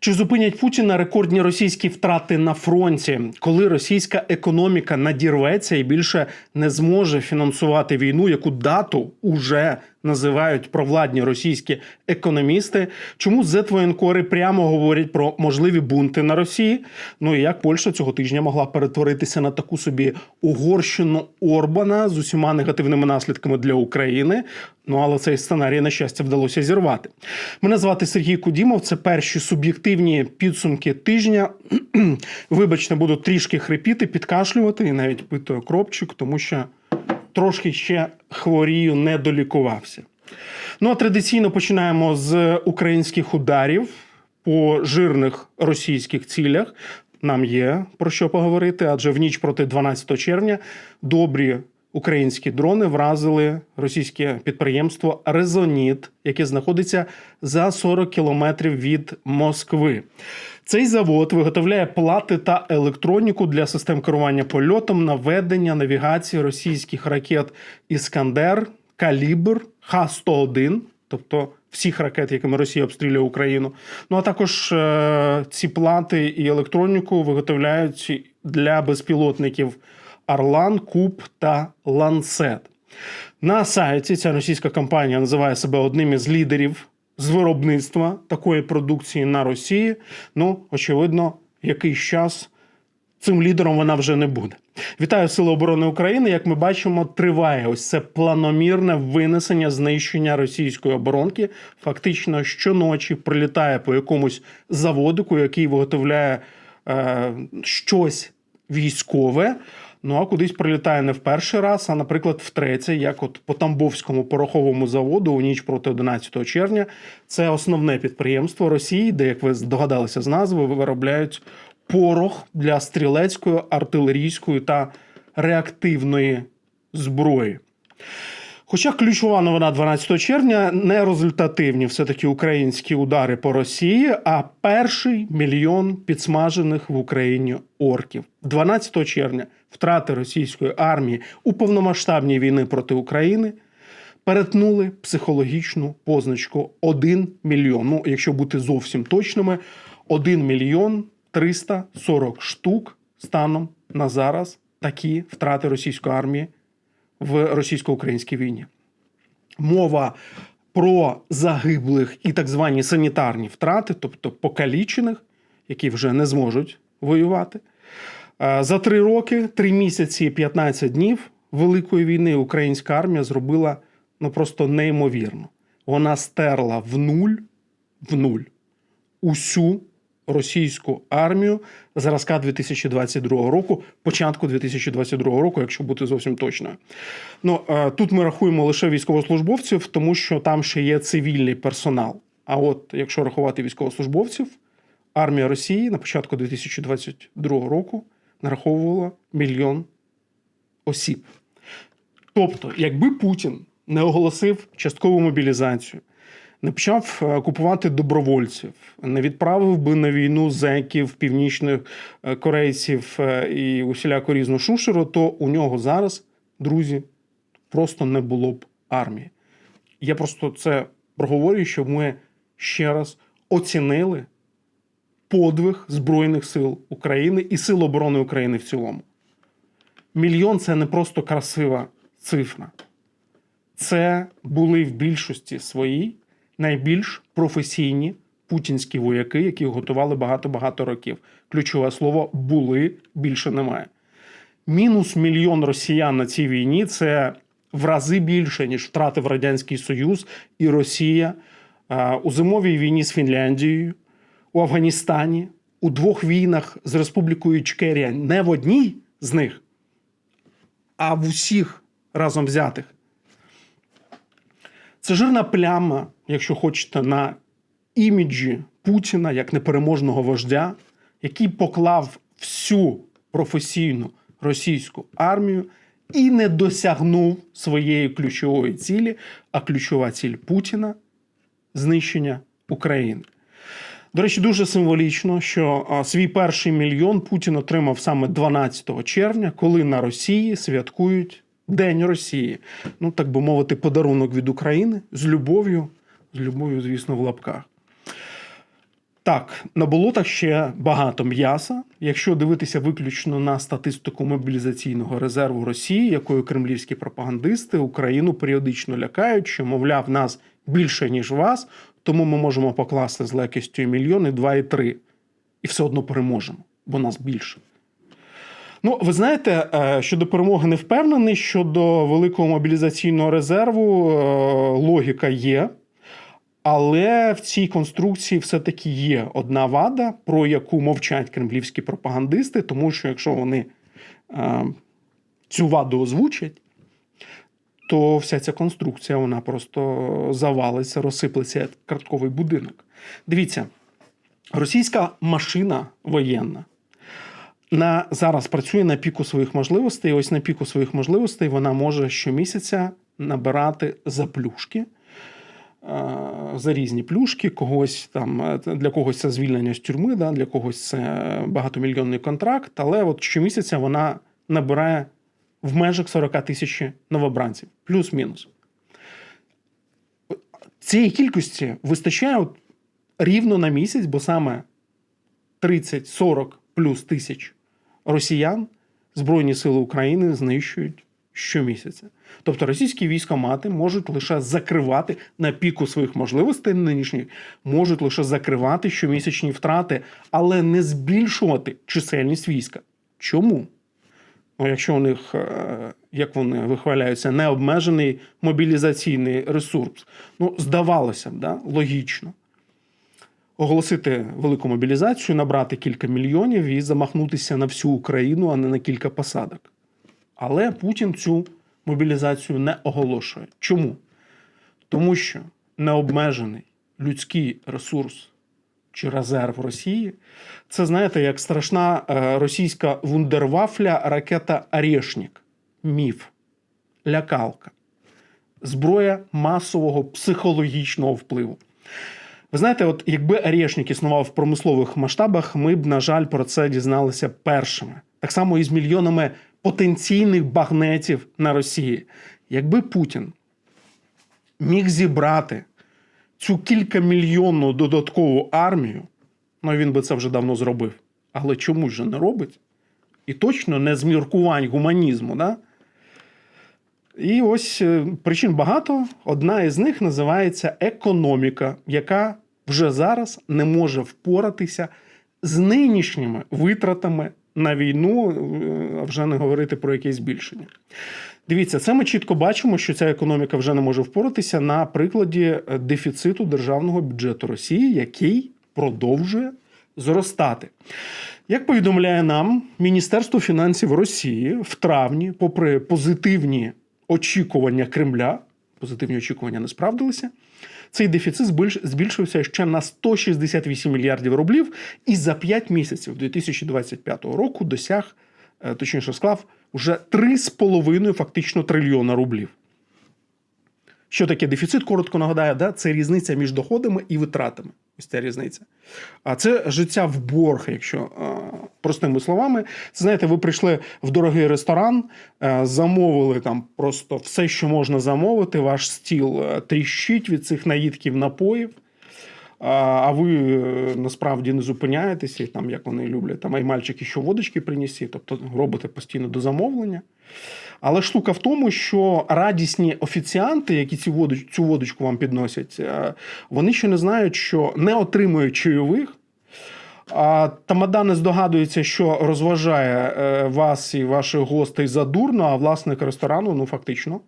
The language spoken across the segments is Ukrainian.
Чи зупинять Путіна рекордні російські втрати на фронті, коли російська економіка надірветься і більше не зможе фінансувати війну, яку дату уже називають провладні російські економісти? Чому зетвоєнкори прямо говорять про можливі бунти на Росії? Ну і як Польща цього тижня могла перетворитися на таку собі угорщину Орбана з усіма негативними наслідками для України? Ну але цей сценарій, на щастя, вдалося зірвати. Мене звати Сергій Кудімов. Це перші суб'єктивні підсумки тижня. Вибачте, буду трішки хрипіти, підкашлювати і навіть пити кропчик, тому що трошки ще хворію, не долікувався. Ну а традиційно починаємо з українських ударів по жирних російських цілях. Нам є про що поговорити, адже в ніч проти 12 червня добрі українські дрони вразили російське підприємство Резоніт, яке знаходиться за 40 кілометрів від Москви. Цей завод виготовляє плати та електроніку для систем керування польотом, наведення, навігації російських ракет Іскандер, Калібр, Х-101, тобто всіх ракет, якими Росія обстрілює Україну. Ну а також е- ці плати і електроніку виготовляють для безпілотників Орлан, Куб та Ланцет. На сайті ця російська компанія називає себе одним із лідерів з виробництва такої продукції на Росії. Ну, очевидно, якийсь час цим лідером вона вже не буде. Вітаю Сили оборони України. Як ми бачимо, триває ось це планомірне винесення знищення російської оборонки. Фактично щоночі прилітає по якомусь заводику, який виготовляє е, щось військове. Ну а кудись прилітає не в перший раз, а, наприклад, втретє, як от по Тамбовському пороховому заводу у ніч проти 11 червня. Це основне підприємство Росії, де, як ви здогадалися з назви, виробляють порох для стрілецької, артилерійської та реактивної зброї. Хоча ключова новина 12 червня не результативні все-таки українські удари по Росії, а перший мільйон підсмажених в Україні орків. 12 червня втрати російської армії у повномасштабній війни проти України перетнули психологічну позначку 1 мільйон. Ну, якщо бути зовсім точними, 1 мільйон 340 штук станом на зараз такі втрати російської армії в російсько-українській війні. Мова про загиблих і так звані санітарні втрати, тобто покалічених, які вже не зможуть воювати. Е, За три роки, три місяці і 15 днів Великої війни українська армія зробила ну просто неймовірно. Вона стерла в нуль в нуль усю російську армію зразка 2022 року, початку 2022 року, якщо бути зовсім точною. Ну е, тут ми рахуємо лише військовослужбовців, тому що там ще є цивільний персонал. А от якщо рахувати військовослужбовців, армія Росії на початку 2022 року нараховувала мільйон осіб. Тобто, якби Путін не оголосив часткову мобілізацію, не почав е, купувати добровольців, не відправив би на війну зеків, північних е, корейців е, і усіляко різну шушеру, то у нього зараз, друзі, просто не було б армії. Я просто це проговорюю, щоб ми ще раз оцінили подвиг Збройних сил України і Сил оборони України в цілому. Мільйон це не просто красива цифра. Це були в більшості своїй найбільш професійні путінські вояки, які готували багато-багато років. Ключове слово були більше немає. Мінус мільйон росіян на цій війні це в рази більше, ніж втратив Радянський Союз і Росія у зимовій війні з Фінляндією, у Афганістані, у двох війнах з Республікою Ічкерія, не в одній з них, а в усіх разом взятих. Це жирна пляма, якщо хочете, на іміджі Путіна як непереможного вождя, який поклав всю професійну російську армію і не досягнув своєї ключової цілі, а ключова ціль Путіна знищення України. До речі, дуже символічно, що свій перший мільйон Путін отримав саме 12 червня, коли на Росії святкують День Росії. Ну, так би мовити, подарунок від України з любов'ю, з любов'ю, звісно, в лапках. Так, на болотах ще багато м'яса. Якщо дивитися виключно на статистику мобілізаційного резерву Росії, якою кремлівські пропагандисти Україну періодично лякають, що, мовляв, нас більше, ніж вас, тому ми можемо покласти з легкістю і мільйон, і два, і три. І все одно переможемо, бо нас більше. Ну, ви знаєте, е, щодо перемоги не впевнений. Щодо великого мобілізаційного резерву е, логіка є. Але в цій конструкції все-таки є одна вада, про яку мовчать кремлівські пропагандисти, тому що якщо вони е, цю ваду озвучать, то вся ця конструкція вона просто завалиться, розсиплеться як картковий будинок. Дивіться, російська машина воєнна на зараз працює на піку своїх можливостей. І ось на піку своїх можливостей вона може щомісяця набирати заплюшки. е, За різні плюшки, когось там е, для когось це звільнення з тюрми, да, для когось це багатомільйонний контракт. Але от щомісяця вона набирає в межах 40 тисяч новобранців, плюс-мінус. Цієї кількості вистачає от рівно на місяць, бо саме 30-40 плюс тисяч росіян Збройні Сили України знищують щомісяця. Тобто російські військомати можуть лише закривати на піку своїх можливостей нинішніх, можуть лише закривати щомісячні втрати, але не збільшувати чисельність війська. Чому? Ну, якщо у них, е, як вони вихваляються, необмежений мобілізаційний ресурс, ну, здавалося б, да? логічно оголосити велику мобілізацію, набрати кілька мільйонів і замахнутися на всю Україну, а не на кілька посадок. Але Путін цю мобілізацію не оголошує. Чому? Тому що необмежений людський ресурс чи резерв Росії це, знаєте, як страшна е, російська вундервафля ракета Орешник. Міф, лякалка, зброя масового психологічного впливу. Ви знаєте, от якби Орешник існував в промислових масштабах, ми б, на жаль, про це дізналися першими. Так само і з мільйонами потенційних багнетів на Росії. Якби Путін міг зібрати цю кількамільйонну додаткову армію, ну він би це вже давно зробив. Але чому ж не робить? І точно не з міркувань гуманізму. Да? І ось е, причин багато. Одна із них називається економіка, яка вже зараз не може впоратися з нинішніми витратами на війну, е, а вже не говорити про якесь збільшення. Дивіться, це ми чітко бачимо, що ця економіка вже не може впоратися на прикладі е, дефіциту державного бюджету Росії, який продовжує зростати. Як повідомляє нам Міністерство фінансів Росії в травні, попри позитивні очікування Кремля, позитивні очікування не справдилися. Цей дефіцит збільшився ще на 168 мільярдів рублів, і за 5 місяців 2025 року досяг, е, точніше склав, уже 3,5 фактично трильйона рублів. Що таке дефіцит? Коротко нагадаю, да? це різниця між доходами і витратами. Ось ця різниця. А це життя в борг, якщо е, простими словами. Це знаєте, ви прийшли в дорогий ресторан, е, замовили там просто все, що можна замовити. Ваш стіл е, тріщить від цих наїдків напоїв. А ви насправді не зупиняєтеся, там, як вони люблять, там ай мальчики, що водочки принесі, тобто робите постійно до замовлення. Але штука в тому, що радісні офіціанти, які цю водоч- цю водочку вам підносять, е, вони ще не знають, що не отримують чайових. А Тамада не здогадується, що розважає е, вас і ваших гостей задурно, а власник ресторану, ну фактично,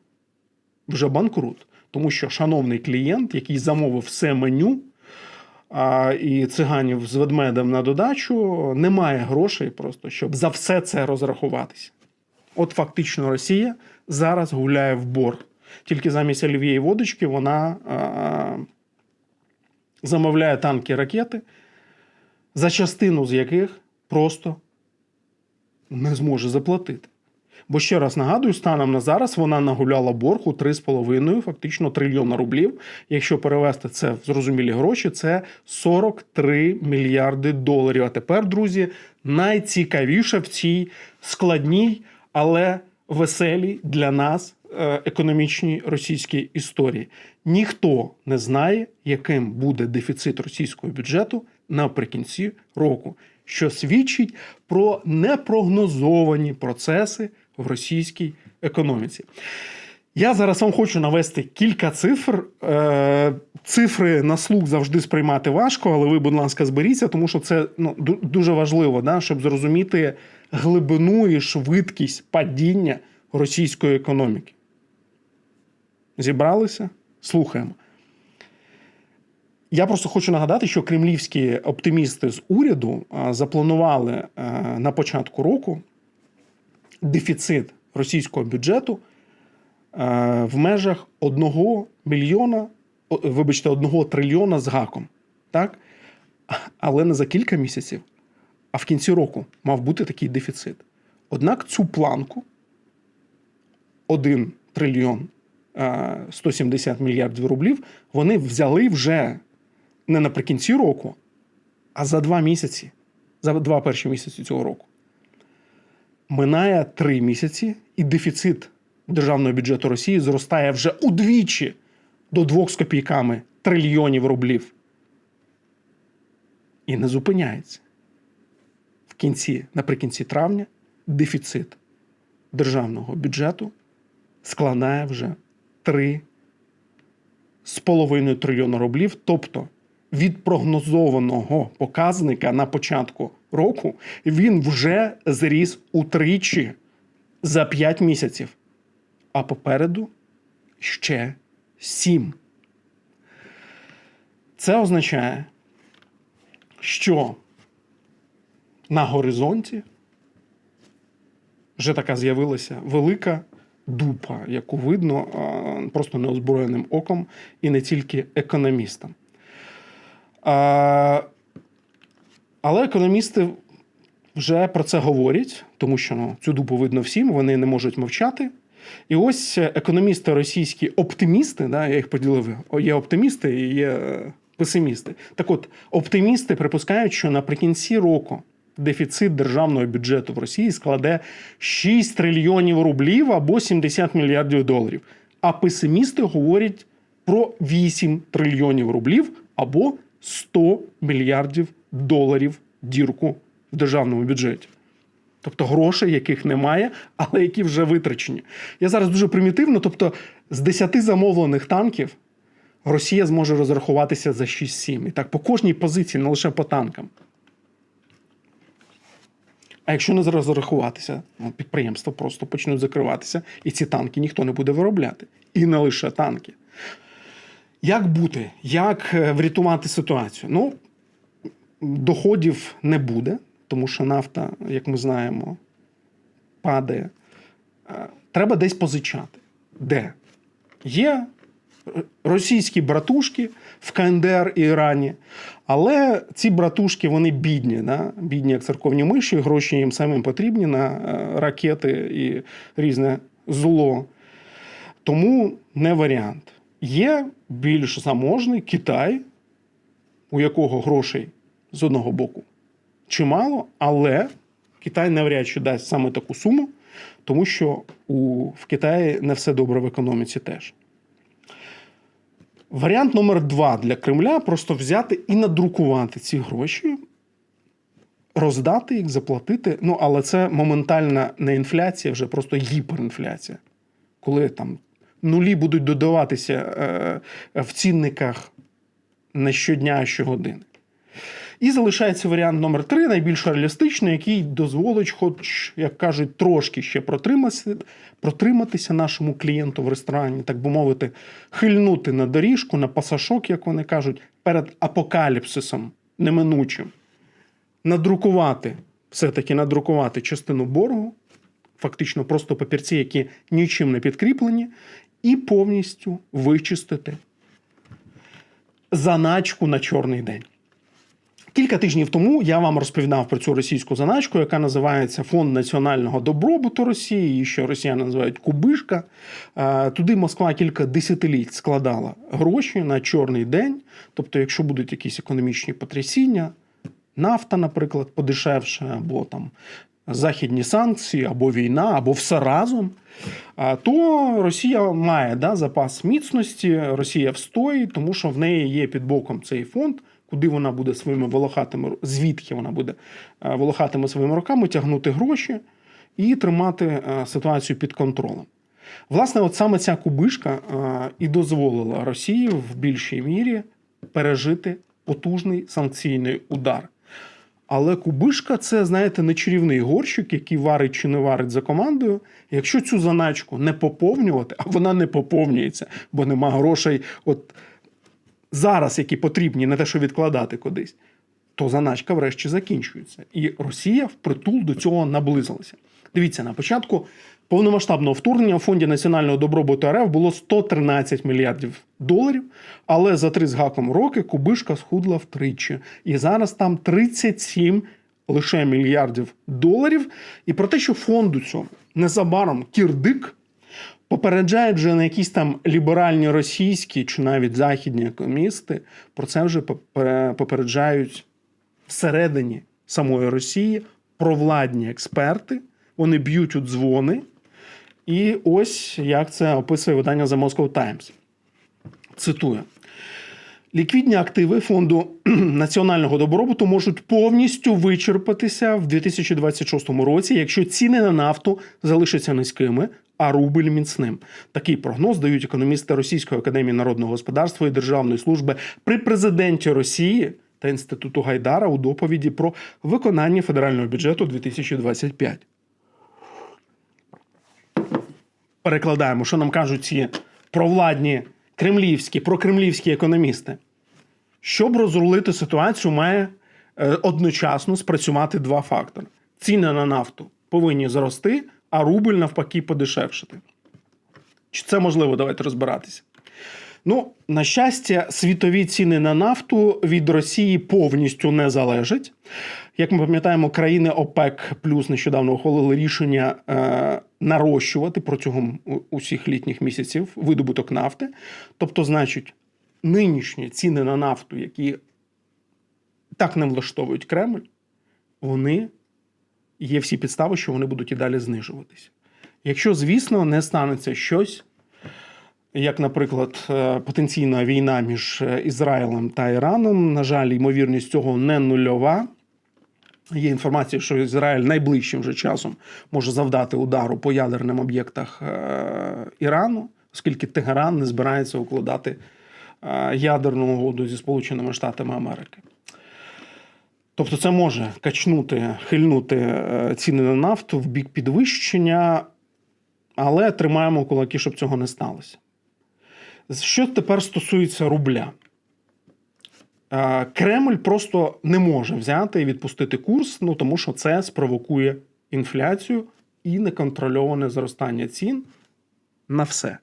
вже банкрут. Тому що шановний клієнт, який замовив все меню, а, і циганів з ведмедем на додачу, не має грошей просто, щоб за все це розрахуватися. От фактично Росія зараз гуляє в борг. Тільки замість олів'є і водочки вона а, замовляє танки ракети, за частину з яких просто не зможе заплатити. Бо ще раз нагадую, станом на зараз вона нагуляла борг у 3,5 фактично трильйона рублів. Якщо перевести це в зрозумілі гроші, це 43 мільярди доларів. А тепер, друзі, найцікавіше в цій складній, але веселій для нас е, економічній російській історії. Ніхто не знає, яким буде дефіцит російського бюджету наприкінці року, що свідчить про непрогнозовані процеси в російській економіці. Я зараз вам хочу навести кілька цифр. Е, Цифри на слух завжди сприймати важко, але ви, будь ласка, зберіться, тому що це ну, дуже важливо, да, щоб зрозуміти глибину і швидкість падіння російської економіки. Зібралися? Слухаємо. Я просто хочу нагадати, що кремлівські оптимісти з уряду запланували на початку року дефіцит російського бюджету в межах 1 мільйона, вибачте, 1 трильйона з гаком. Так? Але не за кілька місяців, а в кінці року мав бути такий дефіцит. Однак цю планку 1 трильйон 170 мільярдів рублів вони взяли вже не наприкінці року, а за два місяці, за два перші місяці цього року. Минає три місяці, і дефіцит державного бюджету Росії зростає вже удвічі до двох з копійками трильйонів рублів. І не зупиняється. Кінці, наприкінці травня, дефіцит державного бюджету складає вже 3 з трильйона рублів, тобто від прогнозованого показника на початку року він вже зріс утричі за 5 місяців, а попереду ще 7. Це означає, що на горизонті вже така з'явилася велика дупа, яку видно просто неозброєним оком і не тільки економістам. Але економісти вже про це говорять, тому що ну, цю дупу видно всім, вони не можуть мовчати. І ось економісти російські оптимісти, да, я їх поділив, є оптимісти і є е, песимісти. Так от, оптимісти припускають, що наприкінці року дефіцит державного бюджету в Росії складе 6 трильйонів рублів або 70 мільярдів доларів. А песимісти говорять про 8 трильйонів рублів або 100 мільярдів доларів дірку в державному бюджеті. Тобто грошей, яких немає, але які вже витрачені. Я зараз дуже примітивно. Тобто, з 10 замовлених танків Росія зможе розрахуватися за 6-7. І так по кожній позиції, не лише по танкам. А якщо не розрахуватися, ну, підприємства просто почнуть закриватися, і ці танки ніхто не буде виробляти. І не лише танки. Як бути? Як е, врятувати ситуацію? Ну, доходів не буде, тому що нафта, як ми знаємо, падає. Е, Треба десь позичати. Де? Є російські братушки в КНДР і Ірані, але ці братушки вони бідні, да? бідні як церковні миші, гроші їм самим потрібні на е, ракети і різне зло. Тому не варіант. Є більш заможний Китай, у якого грошей з одного боку чимало, але Китай навряд чи дасть саме таку суму, тому що у, в Китаї не все добре в економіці теж. Варіант номер два для Кремля просто взяти і надрукувати ці гроші, роздати їх, заплатити. Ну, але це моментальна не інфляція, вже просто гіперінфляція. Коли там нулі будуть додаватися е, в цінниках не щодня, а щогодини. І залишається варіант номер три, найбільш реалістичний, який дозволить, хоч, як кажуть, трошки ще протриматися, протриматися нашому клієнту в ресторані, так би мовити, хильнути на доріжку, на пасашок, як вони кажуть, перед апокаліпсисом неминучим. Надрукувати, все-таки надрукувати частину боргу, фактично просто папірці, які нічим не підкріплені, і повністю вичистити заначку на чорний день. Кілька тижнів тому я вам розповідав про цю російську заначку, яка називається Фонд національного добробуту Росії, її що росіяни називають Кубишка. Е, Туди Москва кілька десятиліть складала гроші на чорний день. Тобто, якщо будуть якісь економічні потрясіння, нафта, наприклад, подешевше, або там західні санкції, або війна, або все разом, то Росія має да, запас міцності, Росія встоїть, тому що в неї є під боком цей фонд. Куди вона буде своїми волохатими звідки вона буде е, волохатими своїми руками тягнути гроші і тримати е, ситуацію під контролем. Власне, от саме ця кубишка е, і дозволила Росії в більшій мірі пережити потужний санкційний удар. Але кубишка це, знаєте, не чарівний горщик, який варить чи не варить за командою. Якщо цю заначку не поповнювати, а вона не поповнюється, бо нема грошей, от зараз, які потрібні, не те, що відкладати кудись, то заначка врешті закінчується. І Росія впритул до цього наблизилася. Дивіться, на початку повномасштабного вторгнення в фонді національного добробуту РФ було 113 мільярдів доларів, але за три з гаком роки кубишка схудла втричі. І зараз там 37 лише мільярдів доларів. І про те, що фонду цього незабаром кірдик попереджають вже на якісь там ліберальні російські чи навіть західні економісти, про це вже попереджають всередині самої Росії провладні експерти. Вони б'ють у дзвони. І ось як це описує видання The Moscow Times. Цитую. Ліквідні активи фонду національного добробуту можуть повністю вичерпатися в 2026 році, якщо ціни на нафту залишаться низькими, а рубль міцним. Такий прогноз дають економісти Російської академії народного господарства і державної служби при президенті Росії та інституту Гайдара у доповіді про виконання федерального бюджету 2025. Перекладаємо, що нам кажуть ці провладні кремлівські, прокремлівські економісти. Щоб розрулити ситуацію, має е, одночасно спрацювати два фактори: ціни на нафту повинні зрости, а рубль навпаки подешевшити. Чи це можливо? Давайте розбиратися. Ну, на щастя, світові ціни на нафту від Росії повністю не залежать. Як ми пам'ятаємо, країни ОПЕК плюс нещодавно ухвалили рішення е, нарощувати протягом усіх літніх місяців видобуток нафти. Тобто, значить, нинішні ціни на нафту, які так не влаштовують Кремль, вони є всі підстави, що вони будуть і далі знижуватися. Якщо, звісно, не станеться щось, як, наприклад, е, потенційна війна між е, Ізраїлем та Іраном, на жаль, ймовірність цього не нульова. Є інформація, що Ізраїль найближчим же часом може завдати удару по ядерним об'єктах е, Ірану, оскільки Тегеран не збирається укладати ядерну угоду зі Сполученими Штатами Америки. Тобто, це може качнути, хильнути е, ціни на нафту в бік підвищення, але тримаємо кулаки, щоб цього не сталося. Що тепер стосується рубля? Е, Кремль просто не може взяти і відпустити курс, ну тому що це спровокує інфляцію і неконтрольоване зростання цін на все.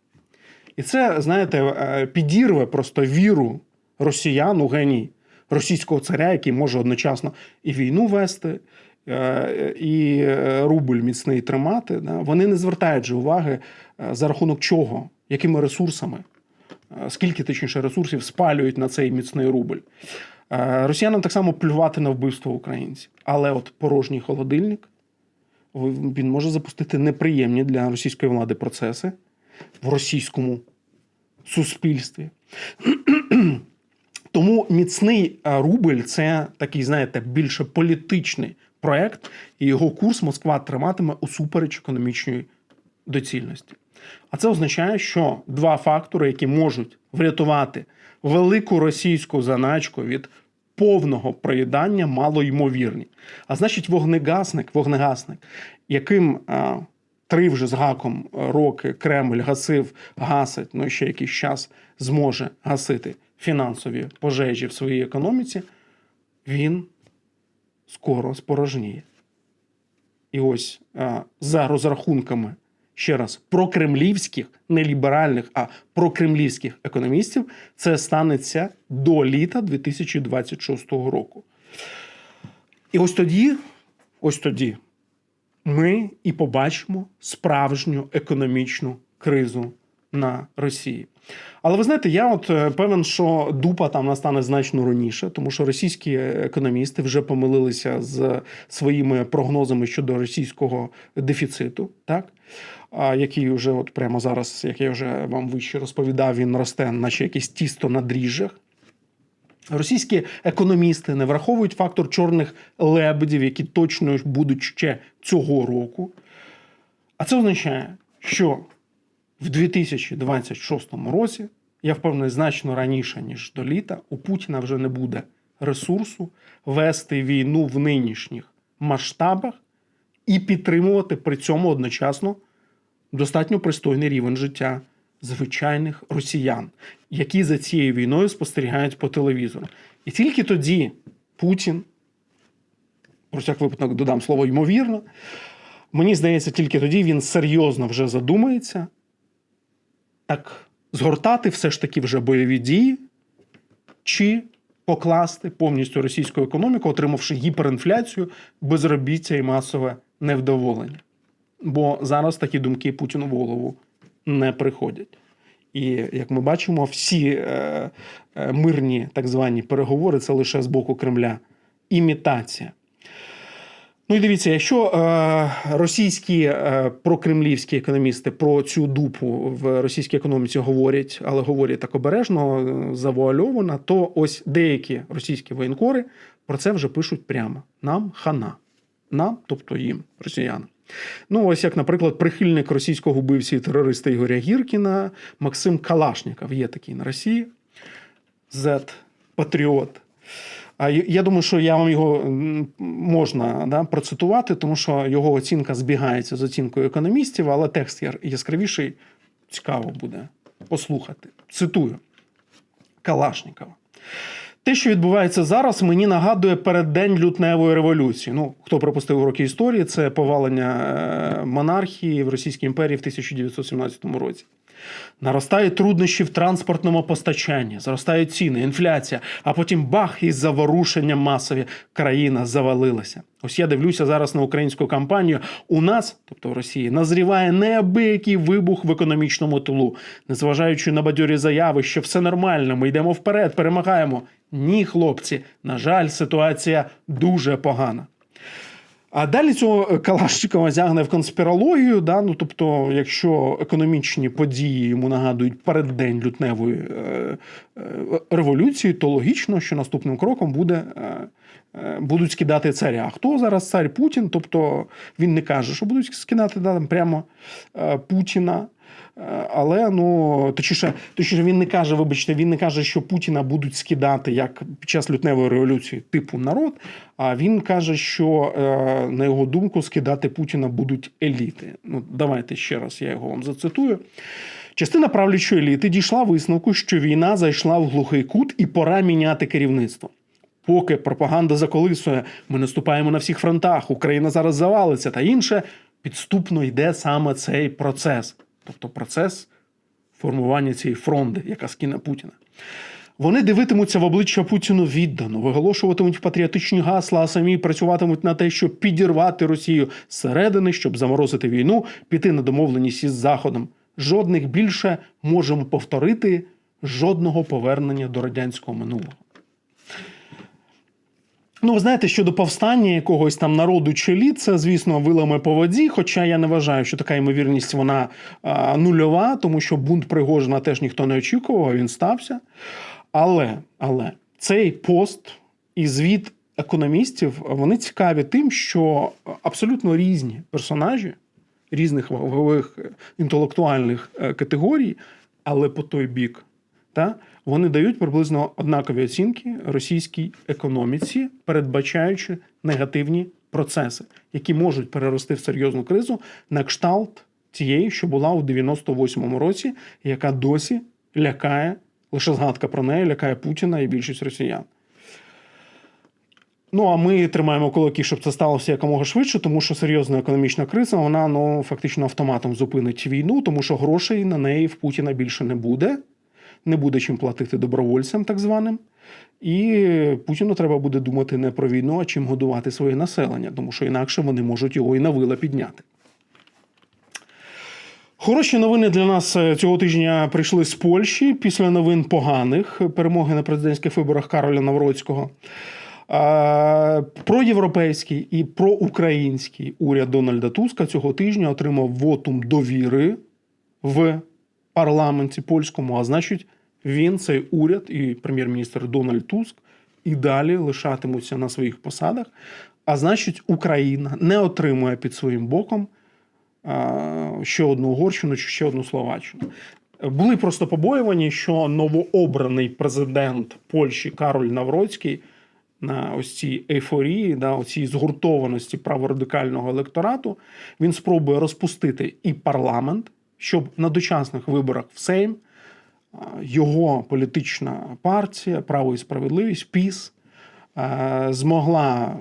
І це, знаєте, е, підірве просто віру росіян у геній російського царя, який може одночасно і війну вести, е, і е, рубль міцний тримати. Вони не звертають же уваги, за рахунок чого, якими ресурсами, скільки точніше ресурсів спалюють на цей міцний рубль. Росіянам так само плювати на вбивство українців. Але от порожній холодильник він може запустити неприємні для російської влади процеси в російському суспільстві. Тому міцний рубль це такий, знаєте, більше політичний проект, і його курс Москва триматиме усупереч економічної доцільності. А це означає, що два фактори, які можуть врятувати велику російську заначку від повного проїдання, малоймовірні. А значить, вогнегасник, вогнегасник, яким три вже з гаком роки Кремль гасив, гасить, ну ще якийсь час зможе гасити фінансові пожежі в своїй економіці, він скоро спорожніє. І ось а, за розрахунками ще раз прокремлівських, не ліберальних, а прокремлівських економістів, це станеться до літа 2026 року. І ось тоді, ось тоді ми і побачимо справжню економічну кризу на Росії. Але ви знаєте, я от е, певен, що дупа там настане значно раніше, тому що російські економісти вже помилилися з своїми прогнозами щодо російського дефіциту, так який вже от прямо зараз, як я вже вам вище розповідав, він росте, наче якесь тісто на дріжджах. Російські економісти не враховують фактор чорних лебедів, які точно будуть ще цього року. А це означає, що в 2026 році, я впевнений, значно раніше, ніж до літа, у Путіна вже не буде ресурсу вести війну в нинішніх масштабах і підтримувати при цьому одночасно достатньо пристойний рівень життя звичайних росіян, які за цією війною спостерігають по телевізору. І тільки тоді Путін, про всяк випадок додам слово ймовірно, мені здається, тільки тоді він серйозно вже задумається так згортати все ж таки вже бойові дії, чи покласти повністю російську економіку, отримавши гіперінфляцію, безробіття і масове невдоволення. Бо зараз такі думки Путіну в голову не приходять. І як ми бачимо, всі е, е, мирні так звані переговори це лише з боку Кремля імітація. Ну і дивіться, якщо е, російські е, прокремлівські економісти про цю дупу в російській економіці говорять, але говорять так обережно, завуальовано, то ось деякі російські воєнкори про це вже пишуть прямо: нам хана. Нам, тобто їм, росіянам. Ну, ось як, наприклад, прихильник російського вбивці і терориста Ігоря Гіркіна Максим Калашніков є такий на Росії. Z Патріот. Я думаю, що я вам його можна да, процитувати, тому що його оцінка збігається з оцінкою економістів, але текст яскравіший, цікаво буде послухати. Цитую Калашнікова. Те, що відбувається зараз, мені нагадує переддень лютневої революції. Ну, хто пропустив уроки історії, це повалення е, монархії в Російській імперії в 1917 році. Наростають труднощі в транспортному постачанні, зростають ціни, інфляція, а потім бах із заворушенням масові країна завалилася. Ось я дивлюся зараз на українську кампанію. У нас, тобто в Росії, назріває неабиякий вибух в економічному тилу, незважаючи на бадьорі заяви, що все нормально, ми йдемо вперед, перемагаємо. Ні, хлопці, на жаль, ситуація дуже погана. А далі цього Калашникова зягне в конспірологію. Да? Ну, тобто, якщо економічні події йому нагадують переддень лютневої е, е, революції, то логічно, що наступним кроком буде, е, е, будуть скидати царя. А хто зараз цар Путін? Тобто він не каже, що будуть скидати да, прямо е, Путіна. Е, Але ну точніше, точніше, він не каже, вибачте, він не каже, що Путіна будуть скидати як під час лютневої революції типу народ. А він каже, що е, на його думку скидати Путіна будуть еліти. Ну давайте ще раз я його вам зацитую. Частина правлячої еліти дійшла висновку, що війна зайшла в глухий кут і пора міняти керівництво. Поки пропаганда заколисує, ми наступаємо на всіх фронтах, Україна зараз завалиться та інше, підступно йде саме цей процес, тобто процес формування цієї фронди, яка скине Путіна. Вони дивитимуться в обличчя Путіну віддано, виголошуватимуть патріотичні гасла, а самі працюватимуть на те, щоб підірвати Росію зсередини, щоб заморозити війну, піти на домовленість із Заходом. Жодних більше можемо повторити жодного повернення до радянського минулого. Ну, ви знаєте, щодо повстання якогось там народу чи літ, це, звісно, вилами по воді. Хоча я не вважаю, що така ймовірність вона а, нульова, тому що бунт Пригожина теж ніхто не очікував, він стався. Але, але цей пост і звіт економістів вони цікаві тим, що абсолютно різні персонажі різних вагових інтелектуальних е, категорій, але по той бік. Та, вони дають приблизно однакові оцінки російській економіці, передбачаючи негативні процеси, які можуть перерости в серйозну кризу на кшталт тієї, що була у 98-му році, яка досі лякає, лише згадка про неї лякає Путіна і більшість росіян. Ну а ми тримаємо кулаки, щоб це сталося якомога швидше, тому що серйозна економічна криза вона ну фактично автоматом зупинить війну, тому що грошей на неї в Путіна більше не буде, не буде чим платити добровольцям, так званим. І Путіну треба буде думати не про війну, а чим годувати своє населення, тому що інакше вони можуть його і на вила підняти. Хороші новини для нас е, цього тижня прийшли з Польщі після новин поганих перемоги на президентських виборах Кароля Навроцького. Проєвропейський і проукраїнський уряд Дональда Туска цього тижня отримав вотум довіри в парламенті польському, а значить, він, цей уряд і прем'єр-міністр Дональд Туск і далі лишатимуться на своїх посадах. А значить, Україна не отримує під своїм боком ще одну Угорщину чи ще одну Словаччину. Були просто побоювані, що новообраний президент Польщі Кароль Навроцький на ось цій ейфорії, да, оцій згуртованості праворадикального електорату, він спробує розпустити і парламент, щоб на дочасних виборах в Сейм його політична партія, право і справедливість, ПІС, е, змогла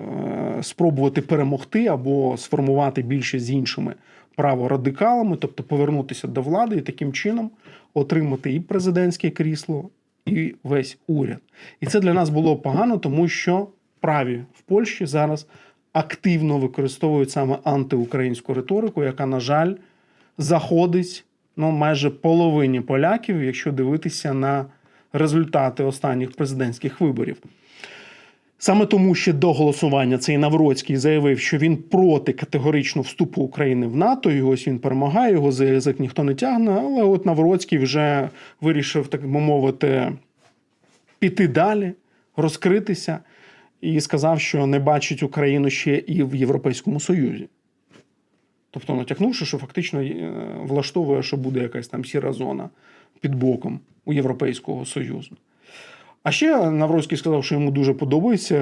е, спробувати перемогти або сформувати більшість з іншими праворадикалами, тобто повернутися до влади і таким чином отримати і президентське крісло, і весь уряд. І це для нас було погано, тому що праві в Польщі зараз активно використовують саме антиукраїнську риторику, яка, на жаль, заходить ну, майже половині поляків, якщо дивитися на результати останніх президентських виборів. Саме тому ще до голосування цей Навроцький заявив, що він проти категорично вступу України в НАТО. І ось він перемагає, його за язик ніхто не тягне. Але от Навроцький вже вирішив, так би мовити, піти далі, розкритися і сказав, що не бачить Україну ще і в Європейському Союзі. Тобто натякнувши, що фактично е, влаштовує, що буде якась там сіра зона під боком у Європейського Союзу. А ще Навроцький сказав, що йому дуже подобається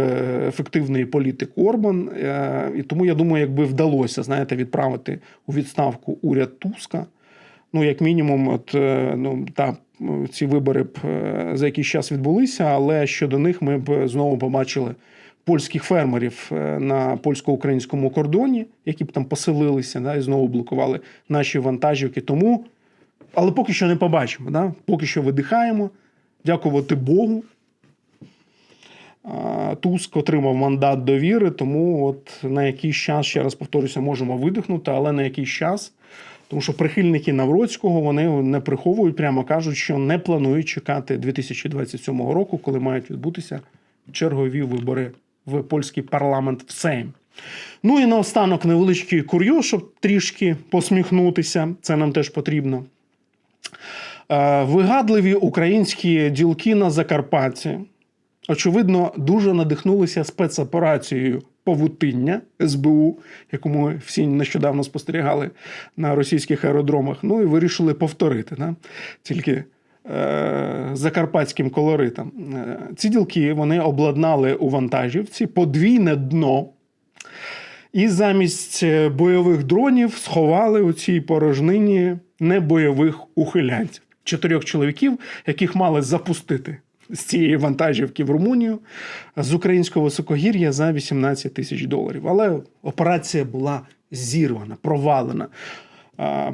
ефективний політик Орбан. Е, І тому я думаю, якби вдалося знаєте, відправити у відставку уряд Туска. Ну, як мінімум, от е, ну та ці вибори б е, за якийсь час відбулися, але щодо них ми б знову побачили польських фермерів е, на польсько-українському кордоні, які б там поселилися, да, і знову блокували наші вантажівки. Тому, але поки що не побачимо. Да? Поки що видихаємо. Дякувати Богу. Туск отримав мандат довіри, тому от на якийсь час, ще раз повторюся, можемо видихнути, але на якийсь час. Тому що прихильники Навроцького вони не приховують, прямо кажуть, що не планують чекати 2027 року, коли мають відбутися чергові вибори в польський парламент в Сейм. Ну і наостанок невеличкий кур'йоз, щоб трішки посміхнутися. Це нам теж потрібно. Е, Вигадливі українські ділки на Закарпатті, очевидно, дуже надихнулися спецоперацією павутиння СБУ, яку ми всі нещодавно спостерігали на російських аеродромах. Ну і вирішили повторити. Да? Тільки закарпатським колоритом. Е, Ці ділки вони обладнали у вантажівці подвійне дно. І замість е, бойових дронів сховали у цій порожнині небойових ухилянців. Чотирьох чоловіків, яких мали запустити з цієї вантажівки в Румунію з українського високогір'я за 18 тисяч доларів. Але операція була зірвана, провалена.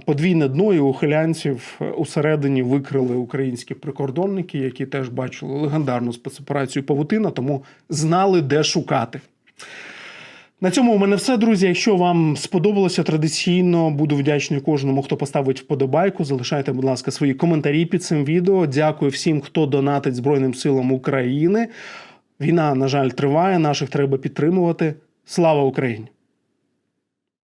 Подвійне дно і ухилянців усередині викрили українські прикордонники, які теж бачили легендарну спецоперацію Павутина, тому знали, де шукати. На цьому у мене все, друзі. Якщо вам сподобалося традиційно, буду вдячний кожному, хто поставить вподобайку. Залишайте, будь ласка, свої коментарі під цим відео. Дякую всім, хто донатить Збройним силам України. Війна, на жаль, триває. Наших треба підтримувати. Слава Україні!